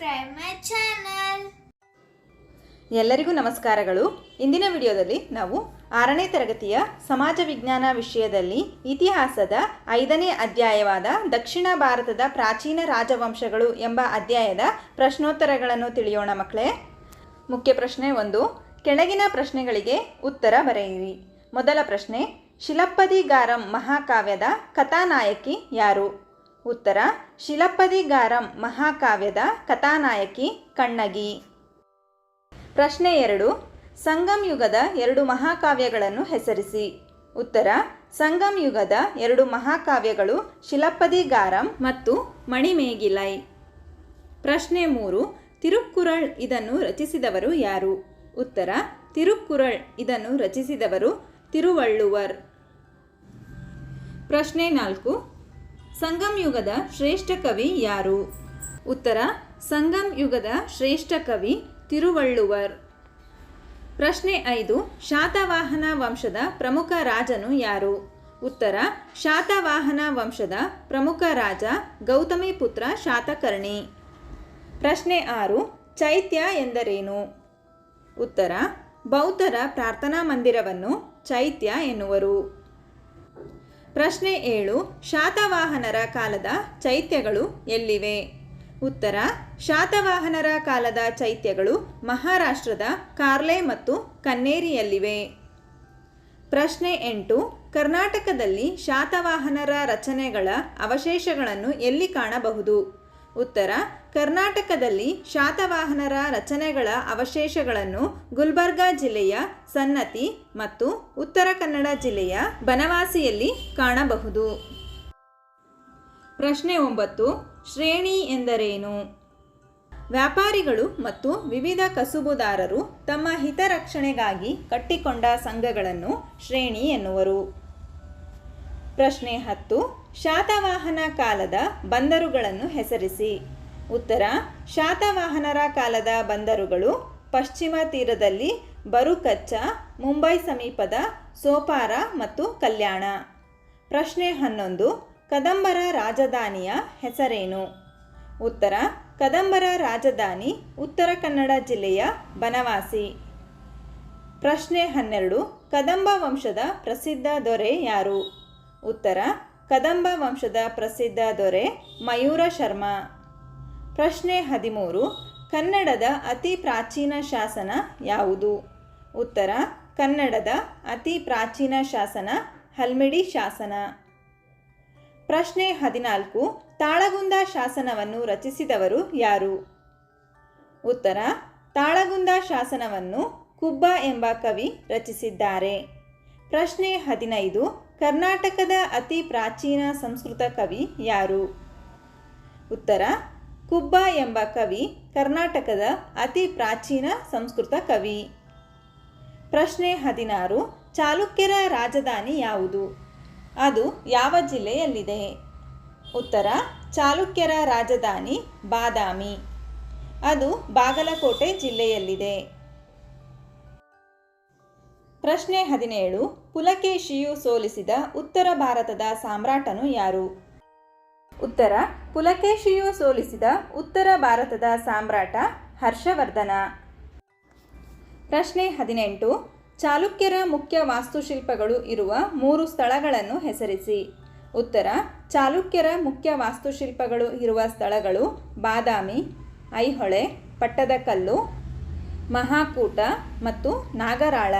subscribe my channel ಎಲ್ಲರಿಗೂ ನಮಸ್ಕಾರಗಳು. ಇಂದಿನ ವಿಡಿಯೋದಲ್ಲಿ ನಾವು ಆರನೇ ತರಗತಿಯ ಸಮಾಜ ವಿಜ್ಞಾನ ವಿಷಯದಲ್ಲಿ ಇತಿಹಾಸದ ಐದನೇ ಅಧ್ಯಾಯವಾದ ದಕ್ಷಿಣ ಭಾರತದ ಪ್ರಾಚೀನ ರಾಜವಂಶಗಳು ಎಂಬ ಅಧ್ಯಾಯದ ಪ್ರಶ್ನೋತ್ತರಗಳನ್ನು ತಿಳಿಯೋಣ ಮಕ್ಕಳೇ. ಮುಖ್ಯ ಪ್ರಶ್ನೆ ಒಂದು, ಕೆಳಗಿನ ಪ್ರಶ್ನೆಗಳಿಗೆ ಉತ್ತರ ಬರೆಯಿರಿ. ಮೊದಲ ಪ್ರಶ್ನೆ, ಶಿಲಪ್ಪದಿಗಾರಂ ಮಹಾಕಾವ್ಯದ ಕಥಾನಾಯಕಿ ಯಾರು? ಉತ್ತರ ಶಿಲಪ್ಪದಿಗಾರಂ ಮಹಾಕಾವ್ಯದ ಕಥಾನಾಯಕಿ ಕಣ್ಣಗಿ. ಪ್ರಶ್ನೆ ಎರಡು, ಸಂಗಮ್ ಯುಗದ ಎರಡು ಮಹಾಕಾವ್ಯಗಳನ್ನು ಹೆಸರಿಸಿ. ಉತ್ತರ, ಸಂಗಮ್ ಯುಗದ ಎರಡು ಮಹಾಕಾವ್ಯಗಳು ಶಿಲಪ್ಪದಿಗಾರಂ ಮತ್ತು ಮಣಿಮೇಗಿಲೈ. ಪ್ರಶ್ನೆ ಮೂರು, ತಿರುಕ್ಕುರಳ್ ಇದನ್ನು ರಚಿಸಿದವರು ಯಾರು? ಉತ್ತರ, ತಿರುಕ್ಕುರಳ್ ಇದನ್ನು ರಚಿಸಿದವರು ತಿರುವಳ್ಳುವರ್. ಪ್ರಶ್ನೆ ನಾಲ್ಕು ಸಂಗಮ್ ಯುಗದ ಶ್ರೇಷ್ಠ ಕವಿ ಯಾರು? ಉತ್ತರ, ಸಂಗಮ್ ಯುಗದ ಶ್ರೇಷ್ಠ ಕವಿ ತಿರುವಳ್ಳುವರ್. ಪ್ರಶ್ನೆ ಐದು, ಶಾತವಾಹನ ವಂಶದ ಪ್ರಮುಖ ರಾಜನು ಯಾರು? ಉತ್ತರ, ಶಾತವಾಹನ ವಂಶದ ಪ್ರಮುಖ ರಾಜ ಗೌತಮಿ ಪುತ್ರ ಶಾತಕರ್ಣಿ. ಪ್ರಶ್ನೆ ಆರು, ಚೈತ್ಯ ಎಂದರೇನು? ಉತ್ತರ, ಬೌದ್ಧರ ಪ್ರಾರ್ಥನಾ ಮಂದಿರವನ್ನು ಚೈತ್ಯ ಎನ್ನುವರು. ಪ್ರಶ್ನೆ ಏಳು, ಶಾತವಾಹನರ ಕಾಲದ ಚೈತ್ಯಗಳು ಎಲ್ಲಿವೆ? ಉತ್ತರ, ಶಾತವಾಹನರ ಕಾಲದ ಚೈತ್ಯಗಳು ಮಹಾರಾಷ್ಟ್ರದ ಕಾರ್ಲೆ ಮತ್ತು ಕನ್ನೇರಿಯಲ್ಲಿವೆ. ಪ್ರಶ್ನೆ ಎಂಟು, ಕರ್ನಾಟಕದಲ್ಲಿ ಶಾತವಾಹನರ ರಚನೆಗಳ ಅವಶೇಷಗಳನ್ನು ಎಲ್ಲಿ ಕಾಣಬಹುದು? ಉತ್ತರ, ಕರ್ನಾಟಕದಲ್ಲಿ ಶಾತವಾಹನರ ರಚನೆಗಳ ಅವಶೇಷಗಳನ್ನು ಗುಲ್ಬರ್ಗಾ ಜಿಲ್ಲೆಯ ಸನ್ನತಿ ಮತ್ತು ಉತ್ತರ ಕನ್ನಡ ಜಿಲ್ಲೆಯ ಬನವಾಸಿಯಲ್ಲಿ ಕಾಣಬಹುದು. ಪ್ರಶ್ನೆ ಒಂಬತ್ತು, ಶ್ರೇಣಿ ಎಂದರೇನು? ವ್ಯಾಪಾರಿಗಳು ಮತ್ತು ವಿವಿಧ ಕಸುಬುದಾರರು ತಮ್ಮ ಹಿತರಕ್ಷಣೆಗಾಗಿ ಕಟ್ಟಿಕೊಂಡ ಸಂಘಗಳನ್ನು ಶ್ರೇಣಿ ಎನ್ನುವರು. ಪ್ರಶ್ನೆ ಹತ್ತು ಶಾತವಾಹನ ಕಾಲದ ಬಂದರುಗಳನ್ನು ಹೆಸರಿಸಿ. ಉತ್ತರ, ಶಾತವಾಹನರ ಕಾಲದ ಬಂದರುಗಳು ಪಶ್ಚಿಮ ತೀರದಲ್ಲಿ ಬರುಕಚ್ಚ, ಮುಂಬೈ ಸಮೀಪದ ಸೋಪಾರ ಮತ್ತು ಕಲ್ಯಾಣ. ಪ್ರಶ್ನೆ ಹನ್ನೊಂದು, ಕದಂಬರ ರಾಜಧಾನಿಯ ಹೆಸರೇನು? ಉತ್ತರ, ಕದಂಬರ ರಾಜಧಾನಿ ಉತ್ತರ ಕನ್ನಡ ಜಿಲ್ಲೆಯ ಬನವಾಸಿ. ಪ್ರಶ್ನೆ ಹನ್ನೆರಡು, ಕದಂಬ ವಂಶದ ಪ್ರಸಿದ್ಧ ದೊರೆ ಯಾರು? ಉತ್ತರ ಕದಂಬ ವಂಶದ ಪ್ರಸಿದ್ಧ ದೊರೆ ಮಯೂರ ಶರ್ಮ. ಪ್ರಶ್ನೆ ಹದಿಮೂರು, ಕನ್ನಡದ ಅತಿ ಪ್ರಾಚೀನ ಶಾಸನ ಯಾವುದು? ಉತ್ತರ, ಕನ್ನಡದ ಅತಿ ಪ್ರಾಚೀನ ಶಾಸನ ಹಲ್ಮಿಡಿ ಶಾಸನ. ಪ್ರಶ್ನೆ ಹದಿನಾಲ್ಕು, ತಾಳಗುಂದ ಶಾಸನವನ್ನು ರಚಿಸಿದವರು ಯಾರು? ಉತ್ತರ, ತಾಳಗುಂದ ಶಾಸನವನ್ನು ಕುಬ್ಬ ಎಂಬ ಕವಿ ರಚಿಸಿದ್ದಾರೆ. ಪ್ರಶ್ನೆ ಹದಿನೈದು ಕರ್ನಾಟಕದ ಅತಿ ಪ್ರಾಚೀನ ಸಂಸ್ಕೃತ ಕವಿ ಯಾರು? ಉತ್ತರ, ಕುಬ್ಬ ಎಂಬ ಕವಿ ಕರ್ನಾಟಕದ ಅತಿ ಪ್ರಾಚೀನ ಸಂಸ್ಕೃತ ಕವಿ. ಪ್ರಶ್ನೆ ಹದಿನಾರು, ಚಾಲುಕ್ಯರ ರಾಜಧಾನಿ ಯಾವುದು? ಅದು ಯಾವ ಜಿಲ್ಲೆಯಲ್ಲಿದೆ? ಉತ್ತರ, ಚಾಲುಕ್ಯರ ರಾಜಧಾನಿ ಬಾದಾಮಿ. ಅದು ಬಾಗಲಕೋಟೆ ಜಿಲ್ಲೆಯಲ್ಲಿದೆ. ಪ್ರಶ್ನೆ ಹದಿನೇಳು, ಪುಲಕೇಶಿಯು ಸೋಲಿಸಿದ ಉತ್ತರ ಭಾರತದ ಸಾಮ್ರಾಟನು ಯಾರು? ಉತ್ತರ, ಪುಲಕೇಶಿಯು ಸೋಲಿಸಿದ ಉತ್ತರ ಭಾರತದ ಸಾಮ್ರಾಟ ಹರ್ಷವರ್ಧನ. ಪ್ರಶ್ನೆ ಹದಿನೆಂಟು, ಚಾಲುಕ್ಯರ ಮುಖ್ಯ ವಾಸ್ತುಶಿಲ್ಪಗಳು ಇರುವ ಮೂರು ಸ್ಥಳಗಳನ್ನು ಹೆಸರಿಸಿ. ಉತ್ತರ, ಚಾಲುಕ್ಯರ ಮುಖ್ಯ ವಾಸ್ತುಶಿಲ್ಪಗಳು ಇರುವ ಸ್ಥಳಗಳು ಬಾದಾಮಿ, ಐಹೊಳೆ, ಪಟ್ಟದಕಲ್ಲು, ಮಹಾಕೂಟ ಮತ್ತು ನಾಗರಾಳ.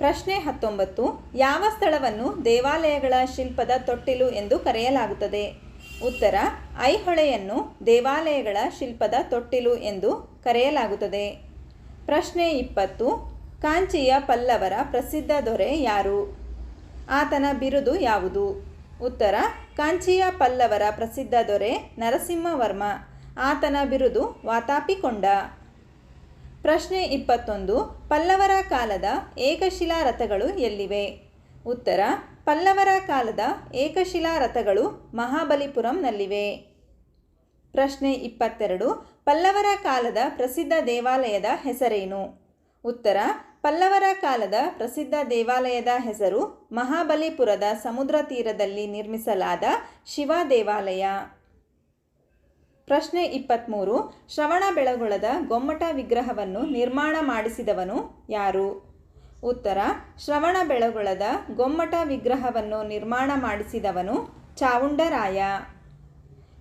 ಪ್ರಶ್ನೆ ಹತ್ತೊಂಬತ್ತು, ಯಾವ ಸ್ಥಳವನ್ನು ದೇವಾಲಯಗಳ ಶಿಲ್ಪದ ತೊಟ್ಟಿಲು ಎಂದು ಕರೆಯಲಾಗುತ್ತದೆ? ಉತ್ತರ, ಐಹೊಳೆಯನ್ನು ದೇವಾಲಯಗಳ ಶಿಲ್ಪದ ತೊಟ್ಟಿಲು ಎಂದು ಕರೆಯಲಾಗುತ್ತದೆ. ಪ್ರಶ್ನೆ ಇಪ್ಪತ್ತು, ಕಾಂಚಿಯ ಪಲ್ಲವರ ಪ್ರಸಿದ್ಧ ದೊರೆ ಯಾರು? ಆತನ ಬಿರುದು ಯಾವುದು? ಉತ್ತರ, ಕಾಂಚಿಯ ಪಲ್ಲವರ ಪ್ರಸಿದ್ಧ ದೊರೆ ನರಸಿಂಹವರ್ಮ. ಆತನ ಬಿರುದು ವಾತಾಪಿಕೊಂಡ. ಪ್ರಶ್ನೆ ಇಪ್ಪತ್ತೊಂದು, ಪಲ್ಲವರ ಕಾಲದ ಏಕಶಿಲಾ ರಥಗಳು ಎಲ್ಲಿವೆ? ಉತ್ತರ, ಪಲ್ಲವರ ಕಾಲದ ಏಕಶಿಲಾ ರಥಗಳು ಮಹಾಬಲಿಪುರಂನಲ್ಲಿವೆ. ಪ್ರಶ್ನೆ ಇಪ್ಪತ್ತೆರಡು, ಪಲ್ಲವರ ಕಾಲದ ಪ್ರಸಿದ್ಧ ದೇವಾಲಯದ ಹೆಸರೇನು? ಉತ್ತರ, ಪಲ್ಲವರ ಕಾಲದ ಪ್ರಸಿದ್ಧ ದೇವಾಲಯದ ಹೆಸರು ಮಹಾಬಲಿಪುರದ ಸಮುದ್ರ ತೀರದಲ್ಲಿ ನಿರ್ಮಿಸಲಾದ ಶಿವ ದೇವಾಲಯ. ಪ್ರಶ್ನೆ ಇಪ್ಪತ್ತ್ಮೂರು ಶ್ರವಣಬೆಳಗೊಳದ ಗೊಮ್ಮಟ ವಿಗ್ರಹವನ್ನು ನಿರ್ಮಾಣ ಮಾಡಿಸಿದವನು ಯಾರು? ಉತ್ತರ ಶ್ರವಣಬೆಳಗೊಳದ ಗೊಮ್ಮಟ ವಿಗ್ರಹವನ್ನು ನಿರ್ಮಾಣ ಮಾಡಿಸಿದವನು ಚಾವುಂಡರಾಯ.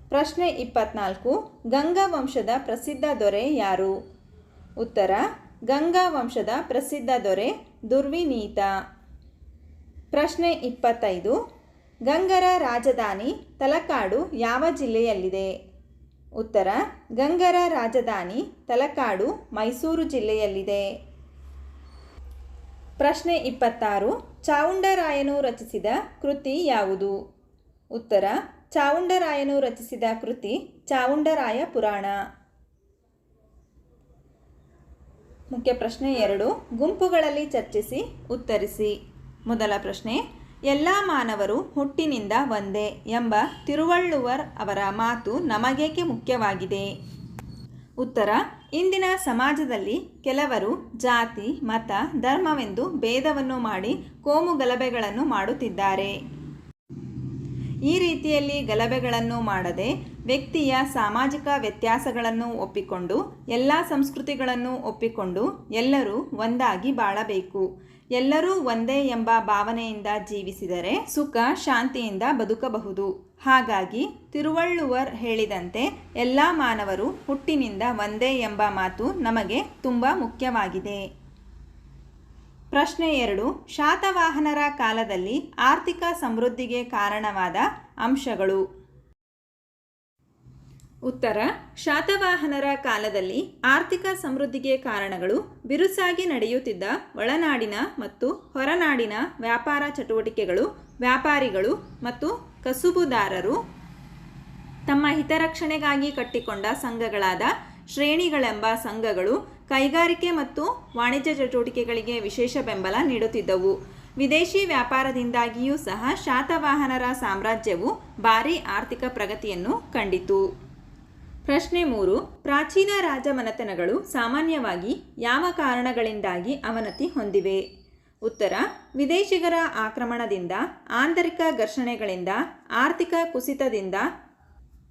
ಪ್ರಶ್ನೆ ಇಪ್ಪತ್ನಾಲ್ಕು, ಗಂಗಾ ವಂಶದ ಪ್ರಸಿದ್ಧ ದೊರೆ ಯಾರು? ಉತ್ತರ, ಗಂಗಾ ವಂಶದ ಪ್ರಸಿದ್ಧ ದೊರೆ ದುರ್ವಿನೀತ. ಪ್ರಶ್ನೆ ಇಪ್ಪತ್ತೈದು, ಗಂಗರ ರಾಜಧಾನಿ ತಲಕಾಡು ಯಾವ ಜಿಲ್ಲೆಯಲ್ಲಿದೆ? ಉತ್ತರ, ಗಂಗರ ರಾಜಧಾನಿ ತಲಕಾಡು, ಮೈಸೂರು ಜಿಲ್ಲೆಯಲ್ಲಿದೆ. ಪ್ರಶ್ನೆ ಇಪ್ಪತ್ತಾರು, ಚಾವುಂಡರಾಯನು ರಚಿಸಿದ ಕೃತಿ ಯಾವುದು? ಉತ್ತರ, ಚಾವುಂಡರಾಯನು ರಚಿಸಿದ ಕೃತಿ ಚಾವುಂಡರಾಯ ಪುರಾಣ. ಮುಖ್ಯ ಪ್ರಶ್ನೆ ಎರಡು, ಗುಂಪುಗಳಲ್ಲಿ ಚರ್ಚಿಸಿ, ಉತ್ತರಿಸಿ. ಮೊದಲ ಪ್ರಶ್ನೆ ಎಲ್ಲ ಮಾನವರು ಹುಟ್ಟಿನಿಂದ ಒಂದೇ ಎಂಬ ತಿರುವಳ್ಳುವರ್ ಅವರ ಮಾತು ನಮಗೇಕೆ ಮುಖ್ಯವಾಗಿದೆ? ಉತ್ತರ, ಇಂದಿನ ಸಮಾಜದಲ್ಲಿ ಕೆಲವರು ಜಾತಿ, ಮತ, ಧರ್ಮವೆಂದು ಭೇದವನ್ನು ಮಾಡಿ ಕೋಮು ಗಲಭೆಗಳನ್ನು ಮಾಡುತ್ತಿದ್ದಾರೆ. ಈ ರೀತಿಯಲ್ಲಿ ಗಲಭೆಗಳನ್ನು ಮಾಡದೆ ವ್ಯಕ್ತಿಯ ಸಾಮಾಜಿಕ ವ್ಯತ್ಯಾಸಗಳನ್ನು ಒಪ್ಪಿಕೊಂಡು, ಎಲ್ಲ ಸಂಸ್ಕೃತಿಗಳನ್ನು ಒಪ್ಪಿಕೊಂಡು ಎಲ್ಲರೂ ಒಂದಾಗಿ ಬಾಳಬೇಕು. ಎಲ್ಲರೂ ಒಂದೇ ಎಂಬ ಭಾವನೆಯಿಂದ ಜೀವಿಸಿದರೆ ಸುಖ ಶಾಂತಿಯಿಂದ ಬದುಕಬಹುದು. ಹಾಗಾಗಿ ತಿರುವಳ್ಳುವರ್ ಹೇಳಿದಂತೆ ಎಲ್ಲ ಮಾನವರು ಹುಟ್ಟಿನಿಂದ ಒಂದೇ ಎಂಬ ಮಾತು ನಮಗೆ ತುಂಬ ಮುಖ್ಯವಾಗಿದೆ. ಪ್ರಶ್ನೆ ಎರಡು, ಶಾತವಾಹನರ ಕಾಲದಲ್ಲಿ ಆರ್ಥಿಕ ಸಮೃದ್ಧಿಗೆ ಕಾರಣವಾದ ಅಂಶಗಳು. ಉತ್ತರ, ಶಾತವಾಹನರ ಕಾಲದಲ್ಲಿ ಆರ್ಥಿಕ ಸಮೃದ್ಧಿಗೆ ಕಾರಣಗಳು ಬಿರುಸಾಗಿ ನಡೆಯುತ್ತಿದ್ದ ಒಳನಾಡಿನ ಮತ್ತು ಹೊರನಾಡಿನ ವ್ಯಾಪಾರ ಚಟುವಟಿಕೆಗಳು, ವ್ಯಾಪಾರಿಗಳು ಮತ್ತು ಕಸುಬುದಾರರು ತಮ್ಮ ಹಿತರಕ್ಷಣೆಗಾಗಿ ಕಟ್ಟಿಕೊಂಡ ಸಂಘಗಳಾದ ಶ್ರೇಣಿಗಳೆಂಬ ಸಂಘಗಳು ಕೈಗಾರಿಕೆ ಮತ್ತು ವಾಣಿಜ್ಯ ಚಟುವಟಿಕೆಗಳಿಗೆ ವಿಶೇಷ ಬೆಂಬಲ ನೀಡುತ್ತಿದ್ದವು. ವಿದೇಶಿ ವ್ಯಾಪಾರದಿಂದಾಗಿಯೂ ಸಹ ಶಾತವಾಹನರ ಸಾಮ್ರಾಜ್ಯವು ಭಾರೀ ಆರ್ಥಿಕ ಪ್ರಗತಿಯನ್ನು ಕಂಡಿತು. ಪ್ರಶ್ನೆ ಮೂರು, ಪ್ರಾಚೀನ ರಾಜಮನೆತನಗಳು ಸಾಮಾನ್ಯವಾಗಿ ಯಾವ ಕಾರಣಗಳಿಂದಾಗಿ ಅವನತಿ ಹೊಂದಿವೆ? ಉತ್ತರ, ವಿದೇಶಿಗರ ಆಕ್ರಮಣದಿಂದ, ಆಂತರಿಕ ಘರ್ಷಣೆಗಳಿಂದ, ಆರ್ಥಿಕ ಕುಸಿತದಿಂದ,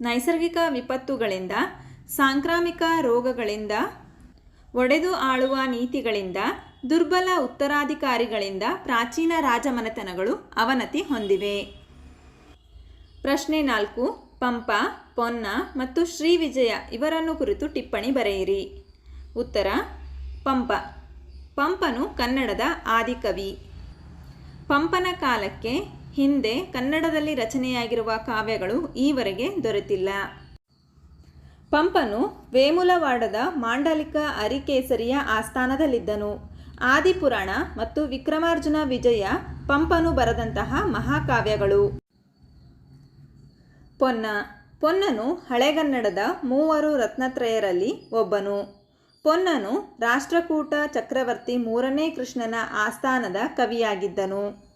ನೈಸರ್ಗಿಕ ವಿಪತ್ತುಗಳಿಂದ, ಸಾಂಕ್ರಾಮಿಕ ರೋಗಗಳಿಂದ ಒಡೆದು ಆಳುವ ನೀತಿಗಳಿಂದ, ದುರ್ಬಲ ಉತ್ತರಾಧಿಕಾರಿಗಳಿಂದ ಪ್ರಾಚೀನ ರಾಜಮನೆತನಗಳು ಅವನತಿ ಹೊಂದಿವೆ. ಪ್ರಶ್ನೆ ನಾಲ್ಕು, ಪಂಪ, ಪೊನ್ನ ಮತ್ತು ಶ್ರೀವಿಜಯ ಇವರನ್ನು ಕುರಿತು ಟಿಪ್ಪಣಿ ಬರೆಯಿರಿ. ಉತ್ತರ, ಪಂಪ. ಪಂಪನು ಕನ್ನಡದ ಆದಿಕವಿ. ಪಂಪನ ಕಾಲಕ್ಕೆ ಹಿಂದೆ ಕನ್ನಡದಲ್ಲಿ ರಚನೆಯಾಗಿರುವ ಕಾವ್ಯಗಳು ಈವರೆಗೆ ದೊರೆತಿಲ್ಲ. ಪಂಪನು ವೇಮುಲವಾಡದ ಮಾಂಡಲಿಕ ಅರಿಕೇಸರಿಯ ಆಸ್ಥಾನದಲ್ಲಿದ್ದನು. ಆದಿಪುರಾಣ ಮತ್ತು ವಿಕ್ರಮಾರ್ಜುನ ವಿಜಯ ಪಂಪನು ಬರೆದಂತಹ ಮಹಾಕಾವ್ಯಗಳು. ಪೊನ್ನ. ಪೊನ್ನನು ಹಳೆಗನ್ನಡದ ಮೂವರು ರತ್ನತ್ರಯರಲ್ಲಿ ಒಬ್ಬನು. ಪೊನ್ನನು ರಾಷ್ಟ್ರಕೂಟ ಚಕ್ರವರ್ತಿ ಮೂರನೇ ಕೃಷ್ಣನ ಆಸ್ಥಾನದ ಕವಿಯಾಗಿದ್ದನು.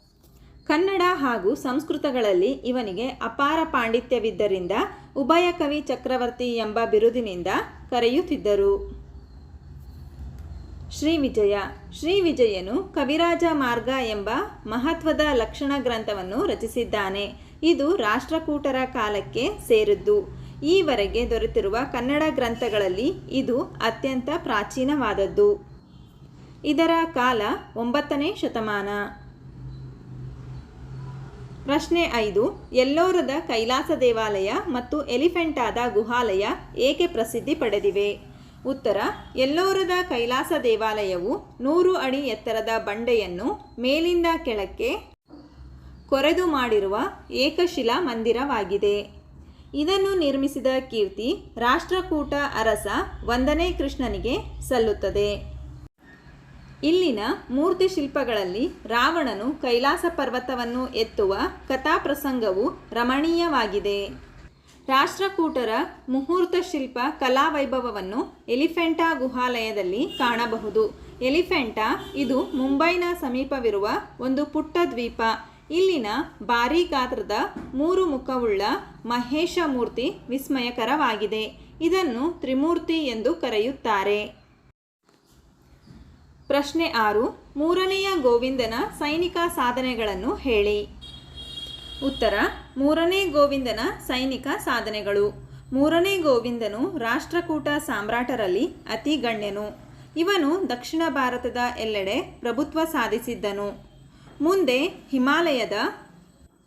ಕನ್ನಡ ಹಾಗೂ ಸಂಸ್ಕೃತಗಳಲ್ಲಿ ಇವನಿಗೆ ಅಪಾರ ಪಾಂಡಿತ್ಯವಿದ್ದರಿಂದ ಉಭಯ ಕವಿ ಚಕ್ರವರ್ತಿ ಎಂಬ ಬಿರುದಿನಿಂದ ಕರೆಯುತ್ತಿದ್ದರು. ಶ್ರೀ ವಿಜಯ. ಶ್ರೀ ವಿಜಯನು ಕವಿರಾಜ ಮಾರ್ಗ ಎಂಬ ಮಹತ್ವದ ಲಕ್ಷಣ ಗ್ರಂಥವನ್ನು ರಚಿಸಿದ್ದಾನೆ. ಇದು ರಾಷ್ಟ್ರಕೂಟರ ಕಾಲಕ್ಕೆ ಸೇರಿದ್ದು. ಈವರೆಗೆ ದೊರೆತಿರುವ ಕನ್ನಡ ಗ್ರಂಥಗಳಲ್ಲಿ ಇದು ಅತ್ಯಂತ ಪ್ರಾಚೀನವಾದದ್ದು. ಇದರ ಕಾಲ ಒಂಬತ್ತನೇ ಶತಮಾನ. ಪ್ರಶ್ನೆ ಐದು, ಎಲ್ಲೋರದ ಕೈಲಾಸ ದೇವಾಲಯ ಮತ್ತು ಎಲಿಫೆಂಟಾದ ಗುಹಾಲಯ ಏಕೆ ಪ್ರಸಿದ್ಧಿ ಪಡೆದಿವೆ? ಉತ್ತರ, ಎಲ್ಲೋರದ ಕೈಲಾಸ ದೇವಾಲಯವು ನೂರು ಅಡಿ ಎತ್ತರದ ಬಂಡೆಯನ್ನು ಮೇಲಿಂದ ಕೆಳಕ್ಕೆ ಕೊರೆದು ಮಾಡಿರುವ ಏಕಶಿಲಾ ಮಂದಿರವಾಗಿದೆ. ಇದನ್ನು ನಿರ್ಮಿಸಿದ ಕೀರ್ತಿ ರಾಷ್ಟ್ರಕೂಟ ಅರಸ ಒಂದನೇ ಕೃಷ್ಣನಿಗೆ ಸಲ್ಲುತ್ತದೆ. ಇಲ್ಲಿನ ಮೂರ್ತಿ ಶಿಲ್ಪಗಳಲ್ಲಿ ರಾವಣನು ಕೈಲಾಸ ಪರ್ವತವನ್ನು ಎತ್ತುವ ಕಥಾಪ್ರಸಂಗವು ರಮಣೀಯವಾಗಿದೆ. ರಾಷ್ಟ್ರಕೂಟರ ಮುಹೂರ್ತ ಶಿಲ್ಪ ಕಲಾವೈಭವವನ್ನು ಎಲಿಫೆಂಟಾ ಗುಹಾಲಯದಲ್ಲಿ ಕಾಣಬಹುದು. ಎಲಿಫೆಂಟಾ ಇದು ಮುಂಬೈನ ಸಮೀಪವಿರುವ ಒಂದು ಪುಟ್ಟ ದ್ವೀಪ. ಇಲ್ಲಿನ ಭಾರೀ ಗಾತ್ರದ ಮೂರು ಮುಖವುಳ್ಳ ಮಹೇಶ ಮೂರ್ತಿ ವಿಸ್ಮಯಕರವಾಗಿದೆ. ಇದನ್ನು ತ್ರಿಮೂರ್ತಿ ಎಂದು ಕರೆಯುತ್ತಾರೆ. ಪ್ರಶ್ನೆ ಆರು, ಮೂರನೆಯ ಗೋವಿಂದನ ಸೈನಿಕ ಸಾಧನೆಗಳನ್ನು ಹೇಳಿ. ಉತ್ತರ, ಮೂರನೇ ಗೋವಿಂದನ ಸೈನಿಕ ಸಾಧನೆಗಳು. ಮೂರನೇ ಗೋವಿಂದನು ರಾಷ್ಟ್ರಕೂಟ ಸಾಮ್ರಾಟರಲ್ಲಿ ಅತಿ ಗಣ್ಯನು. ಇವನು ದಕ್ಷಿಣ ಭಾರತದ ಎಲ್ಲೆಡೆ ಪ್ರಭುತ್ವ ಸಾಧಿಸಿದ್ದನು. ಮುಂದೆ ಹಿಮಾಲಯದ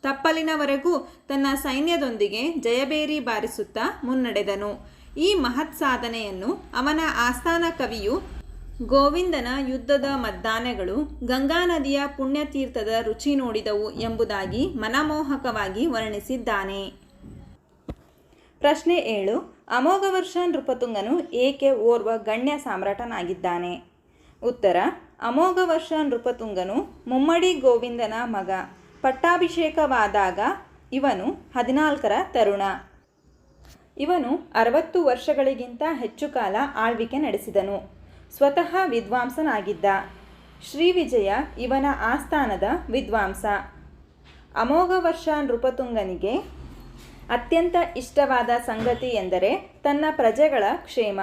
ತಪ್ಪಲಿನವರೆಗೂ ತನ್ನ ಸೈನ್ಯದೊಂದಿಗೆ ಜಯಬೇರಿ ಬಾರಿಸುತ್ತಾ ಮುನ್ನಡೆದನು. ಈ ಮಹತ್ ಸಾಧನೆಯನ್ನು ಅವನ ಆಸ್ಥಾನ ಕವಿಯು ಗೋವಿಂದನ ಯುದ್ಧದ ಮದ್ದಾನೆಗಳು ಗಂಗಾ ನದಿಯ ಪುಣ್ಯತೀರ್ಥದ ರುಚಿ ನೋಡಿದವು ಎಂಬುದಾಗಿ ಮನಮೋಹಕವಾಗಿ ವರ್ಣಿಸಿದ್ದಾನೆ. ಪ್ರಶ್ನೆ ಏಳು ಅಮೋಘವರ್ಷ ನೃಪತುಂಗನು ಏಕೆ ಓರ್ವ ಗಣ್ಯ ಸಾಮ್ರಾಟನಾಗಿದ್ದಾನೆ? ಉತ್ತರ ಅಮೋಘವರ್ಷ ನೃಪತುಂಗನು ಮುಮ್ಮಡಿ ಗೋವಿಂದನ ಮಗ. ಪಟ್ಟಾಭಿಷೇಕವಾದಾಗ ಇವನು ಹದಿನಾಲ್ಕರ ತರುಣ. ಇವನು ಅರವತ್ತು ವರ್ಷಗಳಿಗಿಂತ ಹೆಚ್ಚು ಕಾಲ ಆಳ್ವಿಕೆ ನಡೆಸಿದನು. ಸ್ವತಃ ವಿದ್ವಾಂಸನಾಗಿದ್ದ ಶ್ರೀವಿಜಯ ಇವನ ಆಸ್ಥಾನದ ವಿದ್ವಾಂಸ. ಅಮೋಘವರ್ಷ ನೃಪತುಂಗನಿಗೆ ಅತ್ಯಂತ ಇಷ್ಟವಾದ ಸಂಗತಿ ಎಂದರೆ ತನ್ನ ಪ್ರಜೆಗಳ ಕ್ಷೇಮ.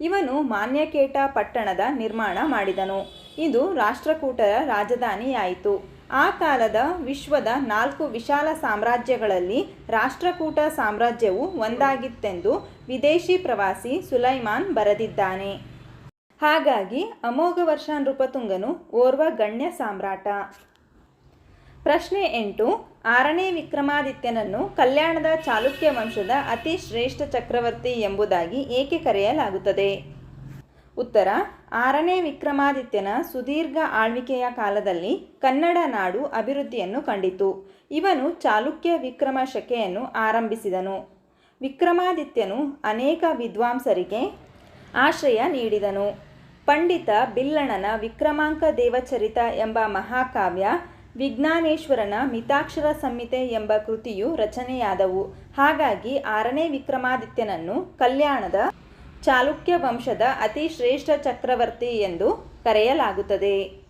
ಇವನು ಮಾನ್ಯಕೇಟ ಪಟ್ಟಣದ ನಿರ್ಮಾಣ ಮಾಡಿದನು. ಇದು ರಾಷ್ಟ್ರಕೂಟರ ರಾಜಧಾನಿಯಾಯಿತು. ಆ ಕಾಲದ ವಿಶ್ವದ ನಾಲ್ಕು ವಿಶಾಲ ಸಾಮ್ರಾಜ್ಯಗಳಲ್ಲಿ ರಾಷ್ಟ್ರಕೂಟ ಸಾಮ್ರಾಜ್ಯವು ಒಂದಾಗಿತ್ತೆಂದು ವಿದೇಶಿ ಪ್ರವಾಸಿ ಸುಲೈಮಾನ್ ಬರೆದಿದ್ದಾನೆ. ಹಾಗಾಗಿ ಅಮೋಘವರ್ಷ ನೃಪತುಂಗನು ಓರ್ವ ಗಣ್ಯ ಸಾಮ್ರಾಟ. ಪ್ರಶ್ನೆ ಎಂಟು, ಆರನೇ ವಿಕ್ರಮಾದಿತ್ಯನನ್ನು ಕಲ್ಯಾಣದ ಚಾಲುಕ್ಯ ವಂಶದ ಅತಿ ಶ್ರೇಷ್ಠ ಚಕ್ರವರ್ತಿ ಎಂಬುದಾಗಿ ಏಕೆ ಕರೆಯಲಾಗುತ್ತದೆ? ಉತ್ತರ, ಆರನೇ ವಿಕ್ರಮಾದಿತ್ಯನ ಸುದೀರ್ಘ ಆಳ್ವಿಕೆಯ ಕಾಲದಲ್ಲಿ ಕನ್ನಡ ನಾಡು ಅಭಿವೃದ್ಧಿಯನ್ನು ಕಂಡಿತು. ಇವನು ಚಾಲುಕ್ಯ ವಿಕ್ರಮ ಶಕೆಯನ್ನು ಆರಂಭಿಸಿದನು. ವಿಕ್ರಮಾದಿತ್ಯನು ಅನೇಕ ವಿದ್ವಾಂಸರಿಗೆ ಆಶ್ರಯ ನೀಡಿದನು. ಪಂಡಿತ ಬಿಲ್ಲಣನ ವಿಕ್ರಮಾಂಕ ದೇವಚರಿತ ಎಂಬ ಮಹಾಕಾವ್ಯ, ವಿಜ್ಞಾನೇಶ್ವರನ ಮಿತಾಕ್ಷರ ಸಂಹಿತೆ ಎಂಬ ಕೃತಿಯು ರಚನೆಯಾದವು. ಹಾಗಾಗಿ ಆರನೇ ವಿಕ್ರಮಾದಿತ್ಯನನ್ನು ಕಲ್ಯಾಣದ ಚಾಲುಕ್ಯ ವಂಶದ ಅತಿ ಶ್ರೇಷ್ಠ ಚಕ್ರವರ್ತಿ ಎಂದು ಕರೆಯಲಾಗುತ್ತದೆ.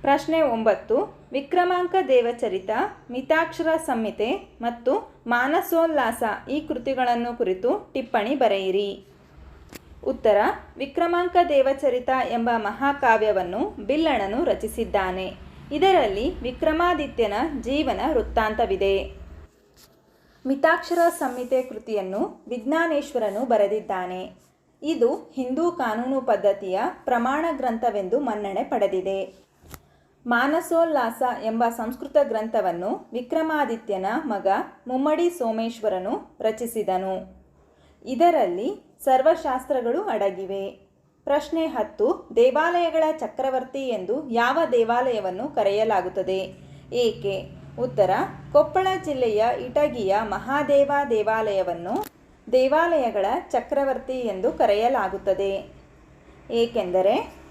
ಪ್ರಶ್ನೆ ಒಂಬತ್ತು. ವಿಕ್ರಮಾಂಕ ದೇವಚರಿತ, ಮಿತಾಕ್ಷರ ಸಂಹಿತೆ ಮತ್ತು ಮಾನಸೋಲ್ಲಾಸ ಈ ಕೃತಿಗಳನ್ನು ಕುರಿತು ಟಿಪ್ಪಣಿ ಬರೆಯಿರಿ. ಉತ್ತರ, ವಿಕ್ರಮಾಂಕ ದೇವಚರಿತ ಎಂಬ ಮಹಾಕಾವ್ಯವನ್ನು ಬಿಲ್ಲಣನು ರಚಿಸಿದ್ದಾನೆ. ಇದರಲ್ಲಿ ವಿಕ್ರಮಾದಿತ್ಯನ ಜೀವನ ವೃತ್ತಾಂತವಿದೆ. ಮಿತಾಕ್ಷರ ಸಂಹಿತೆ ಕೃತಿಯನ್ನು ವಿಜ್ಞಾನೇಶ್ವರನು ಬರೆದಿದ್ದಾನೆ. ಇದು ಹಿಂದೂ ಕಾನೂನು ಪದ್ಧತಿಯ ಪ್ರಮಾಣ ಗ್ರಂಥವೆಂದು ಮನ್ನಣೆ ಪಡೆದಿದೆ. ಮಾನಸೋಲ್ಲಾಸ ಎಂಬ ಸಂಸ್ಕೃತ ಗ್ರಂಥವನ್ನು ವಿಕ್ರಮಾದಿತ್ಯನ ಮಗ ಮುಮ್ಮಡಿ ಸೋಮೇಶ್ವರನು ರಚಿಸಿದನು. ಇದರಲ್ಲಿ ಸರ್ವಶಾಸ್ತ್ರಗಳು ಅಡಗಿವೆ. ಪ್ರಶ್ನೆ ಹತ್ತು, ದೇವಾಲಯಗಳ ಚಕ್ರವರ್ತಿ ಎಂದು ಯಾವ ದೇವಾಲಯವನ್ನು ಕರೆಯಲಾಗುತ್ತದೆ? ಏಕೆ? ಉತ್ತರ, ಕೊಪ್ಪಳ ಜಿಲ್ಲೆಯ ಇಟಗಿಯ ಮಹಾದೇವ ದೇವಾಲಯವನ್ನು ದೇವಾಲಯಗಳ ಚಕ್ರವರ್ತಿ ಎಂದು ಕರೆಯಲಾಗುತ್ತದೆ. ಏಕೆಂದರೆ,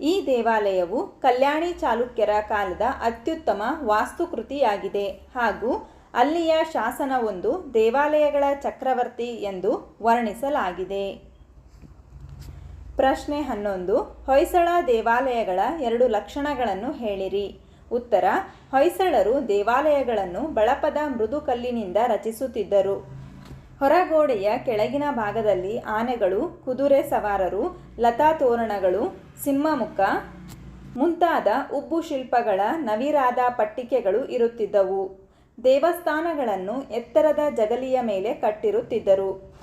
ಈ ದೇವಾಲಯವು ಕಲ್ಯಾಣಿ ಚಾಲುಕ್ಯರ ಕಾಲದ ಅತ್ಯುತ್ತಮ ವಾಸ್ತುಕೃತಿಯಾಗಿದೆ ಹಾಗೂ ಅಲ್ಲಿಯ ಶಾಸನವೊಂದು ದೇವಾಲಯಗಳ ಚಕ್ರವರ್ತಿ ಎಂದು ವರ್ಣಿಸಲಾಗಿದೆ. ಪ್ರಶ್ನೆ ಹನ್ನೊಂದು, ಹೊಯ್ಸಳ ದೇವಾಲಯಗಳ ಎರಡು ಲಕ್ಷಣಗಳನ್ನು ಹೇಳಿರಿ. ಉತ್ತರ, ಹೊಯ್ಸಳರು ದೇವಾಲಯಗಳನ್ನು ಬಳಪದ ಮೃದು ಕಲ್ಲಿನಿಂದ ರಚಿಸುತ್ತಿದ್ದರು. ಹೊರಗೋಡೆಯ ಕೆಳಗಿನ ಭಾಗದಲ್ಲಿ ಆನೆಗಳು, ಕುದುರೆ ಸವಾರರು, ಲತಾ ತೋರಣಗಳು, ಸಿಂಹಮುಖ, ಮುಂತಾದ ಉಬ್ಬು ಶಿಲ್ಪಗಳ ನವಿರಾದ ಪಟ್ಟಿಕೆಗಳು ಇರುತ್ತಿದ್ದವು. ದೇವಸ್ಥಾನಗಳನ್ನು ಎತ್ತರದ ಜಗಲಿಯ ಮೇಲೆ ಕಟ್ಟಿರುತ್ತಿದ್ದರು.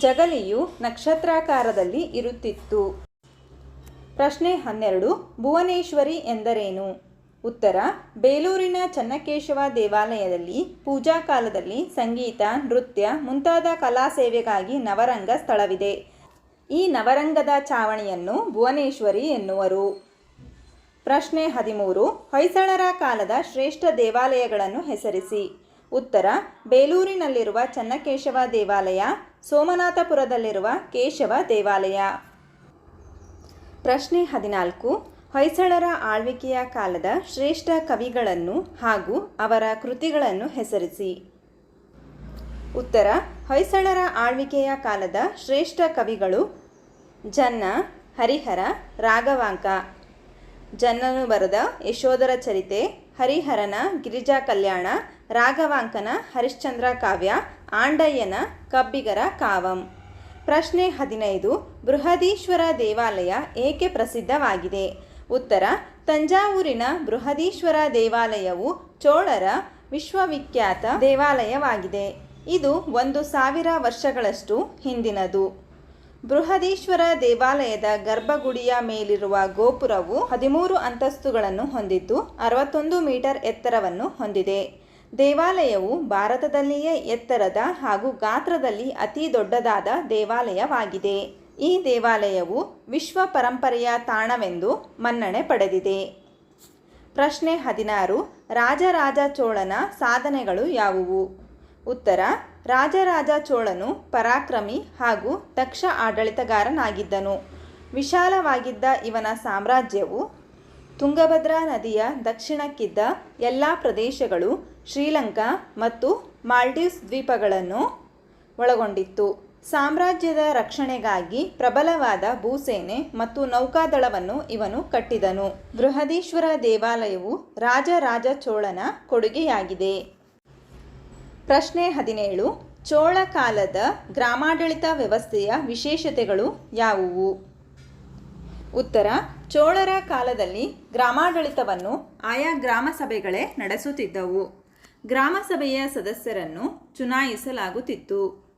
ಜಗಲಿಯು ನಕ್ಷತ್ರಾಕಾರದಲ್ಲಿ ಇರುತ್ತಿತ್ತು. ಪ್ರಶ್ನೆ ಹನ್ನೆರಡು, ಭುವನೇಶ್ವರಿ ಎಂದರೇನು? ಉತ್ತರ, ಬೇಲೂರಿನ ಚನ್ನಕೇಶವ ದೇವಾಲಯದಲ್ಲಿ ಪೂಜಾ ಕಾಲದಲ್ಲಿ ಸಂಗೀತ, ನೃತ್ಯ ಮುಂತಾದ ಕಲಾ ಸೇವೆಗಾಗಿ ನವರಂಗ ಸ್ಥಳವಿದೆ. ಈ ನವರಂಗದ ಚಾವಣಿಯನ್ನು ಭುವನೇಶ್ವರಿ ಎನ್ನುವರು. ಪ್ರಶ್ನೆ ಹದಿಮೂರು, ಹೊಯ್ಸಳರ ಕಾಲದ ಶ್ರೇಷ್ಠ ದೇವಾಲಯಗಳನ್ನು ಹೆಸರಿಸಿ. ಉತ್ತರ, ಬೇಲೂರಿನಲ್ಲಿರುವ ಚನ್ನಕೇಶವ ದೇವಾಲಯ, ಸೋಮನಾಥಪುರದಲ್ಲಿರುವ ಕೇಶವ ದೇವಾಲಯ. ಪ್ರಶ್ನೆ ಹದಿನಾಲ್ಕು, ಹೊಯ್ಸಳರ ಆಳ್ವಿಕೆಯ ಕಾಲದ ಶ್ರೇಷ್ಠ ಕವಿಗಳನ್ನು ಹಾಗೂ ಅವರ ಕೃತಿಗಳನ್ನು ಹೆಸರಿಸಿ. ಉತ್ತರ, ಹೊಯ್ಸಳರ ಆಳ್ವಿಕೆಯ ಕಾಲದ ಶ್ರೇಷ್ಠ ಕವಿಗಳು ಜನ್ನ, ಹರಿಹರ, ರಾಘವಾಂಕ. ಜನ್ನನು ಬರದ ಯಶೋಧರ ಚರಿತೆ, ಹರಿಹರನ ಗಿರಿಜಾ ಕಲ್ಯಾಣ, ರಾಘವಾಂಕನ ಹರಿಶ್ಚಂದ್ರ ಕಾವ್ಯ, ಆಂಡಯ್ಯನ ಕಬ್ಬಿಗರ ಕಾವಂ. ಪ್ರಶ್ನೆ ಹದಿನೈದು, ಬೃಹದೀಶ್ವರ ದೇವಾಲಯ ಏಕೆ ಪ್ರಸಿದ್ಧವಾಗಿದೆ? ಉತ್ತರ, ತಂಜಾವೂರಿನ ಬೃಹದೀಶ್ವರ ದೇವಾಲಯವು ಚೋಳರ ವಿಶ್ವವಿಖ್ಯಾತ ದೇವಾಲಯವಾಗಿದೆ. ಇದು ಒಂದು ಸಾವಿರ ವರ್ಷಗಳಷ್ಟು ಹಿಂದಿನದು. ಬೃಹದೀಶ್ವರ ದೇವಾಲಯದ ಗರ್ಭಗುಡಿಯ ಮೇಲಿರುವ ಗೋಪುರವು ಹದಿಮೂರು ಅಂತಸ್ತುಗಳನ್ನು ಹೊಂದಿದ್ದು ಅರವತ್ತೊಂದು ಮೀಟರ್ ಎತ್ತರವನ್ನು ಹೊಂದಿದೆ. ದೇವಾಲಯವು ಭಾರತದಲ್ಲಿಯೇ ಎತ್ತರದ ಹಾಗೂ ಗಾತ್ರದಲ್ಲಿ ಅತಿ ದೊಡ್ಡದಾದ ದೇವಾಲಯವಾಗಿದೆ. ಈ ದೇವಾಲಯವು ವಿಶ್ವ ಪರಂಪರೆಯ ತಾಣವೆಂದು ಮನ್ನಣೆ ಪಡೆದಿದೆ. ಪ್ರಶ್ನೆ ಹದಿನಾರು, ರಾಜರಾಜ ಚೋಳನ ಸಾಧನೆಗಳು ಯಾವುವು? ಉತ್ತರ ರಾಜರಾಜ ಚೋಳನು ಪರಾಕ್ರಮಿ ಹಾಗೂ ದಕ್ಷ ಆಡಳಿತಗಾರನಾಗಿದ್ದನು. ವಿಶಾಲವಾಗಿದ್ದ ಇವನ ಸಾಮ್ರಾಜ್ಯವು ತುಂಗಭದ್ರಾ ನದಿಯ ದಕ್ಷಿಣಕ್ಕಿದ್ದ ಎಲ್ಲ ಪ್ರದೇಶಗಳು ಶ್ರೀಲಂಕಾ ಮತ್ತು ಮಾಲ್ಡೀವ್ಸ್ ದ್ವೀಪಗಳನ್ನು ಒಳಗೊಂಡಿತ್ತು. ಸಾಮ್ರಾಜ್ಯದ ರಕ್ಷಣೆಗಾಗಿ ಪ್ರಬಲವಾದ ಭೂಸೇನೆ ಮತ್ತು ನೌಕಾದಳವನ್ನು ಇವನು ಕಟ್ಟಿದನು. ಬೃಹದೀಶ್ವರ ದೇವಾಲಯವು ರಾಜರಾಜ ಚೋಳನ ಕೊಡುಗೆಯಾಗಿದೆ. ಪ್ರಶ್ನೆ ಹದಿನೇಳು, ಚೋಳ ಕಾಲದ ಗ್ರಾಮಾಡಳಿತ ವ್ಯವಸ್ಥೆಯ ವಿಶೇಷತೆಗಳು ಯಾವುವು? ಉತ್ತರ, ಚೋಳರ ಕಾಲದಲ್ಲಿ ಗ್ರಾಮಾಡಳಿತವನ್ನು ಆಯಾ ಗ್ರಾಮ ಸಭೆಗಳೇ ನಡೆಸುತ್ತಿದ್ದವು. ಗ್ರಾಮ ಸಭೆಯ ಸದಸ್ಯರನ್ನು ಚುನಾಯಿಸಲಾಗುತ್ತಿತ್ತು.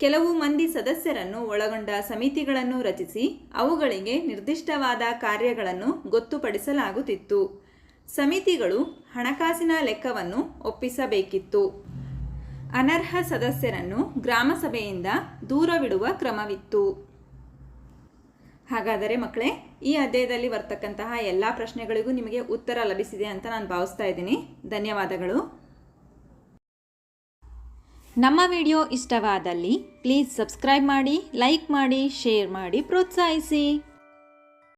ಕೆಲವು ಮಂದಿ ಸದಸ್ಯರನ್ನು ಒಳಗೊಂಡ ಸಮಿತಿಗಳನ್ನು ರಚಿಸಿ ಅವುಗಳಿಗೆ ನಿರ್ದಿಷ್ಟವಾದ ಕಾರ್ಯಗಳನ್ನು ಗೊತ್ತುಪಡಿಸಲಾಗುತ್ತಿತ್ತು. ಸಮಿತಿಗಳು ಹಣಕಾಸಿನ ಲೆಕ್ಕವನ್ನು ಒಪ್ಪಿಸಬೇಕಿತ್ತು. ಅನರ್ಹ ಸದಸ್ಯರನ್ನು ಗ್ರಾಮಸಭೆಯಿಂದ ದೂರವಿಡುವ ಕ್ರಮವಿತ್ತು. ಹಾಗಾದರೆ ಮಕ್ಕಳೇ, ಈ ಅಧ್ಯಾಯದಲ್ಲಿ ಬರ್ತಕ್ಕಂತಹ ಎಲ್ಲ ಪ್ರಶ್ನೆಗಳಿಗೂ ನಿಮಗೆ ಉತ್ತರ ಲಭಿಸಿದೆ ಅಂತ ನಾನು ಭಾವಿಸ್ತಾ ಇದ್ದೀನಿ. ಧನ್ಯವಾದಗಳು. ನಮ್ಮ ವಿಡಿಯೋ ಇಷ್ಟವಾದಲ್ಲಿ ಪ್ಲೀಸ್ ಸಬ್ಸ್ಕ್ರೈಬ್ ಮಾಡಿ, ಲೈಕ್ ಮಾಡಿ, ಶೇರ್ ಮಾಡಿ, ಪ್ರೋತ್ಸಾಹಿಸಿ.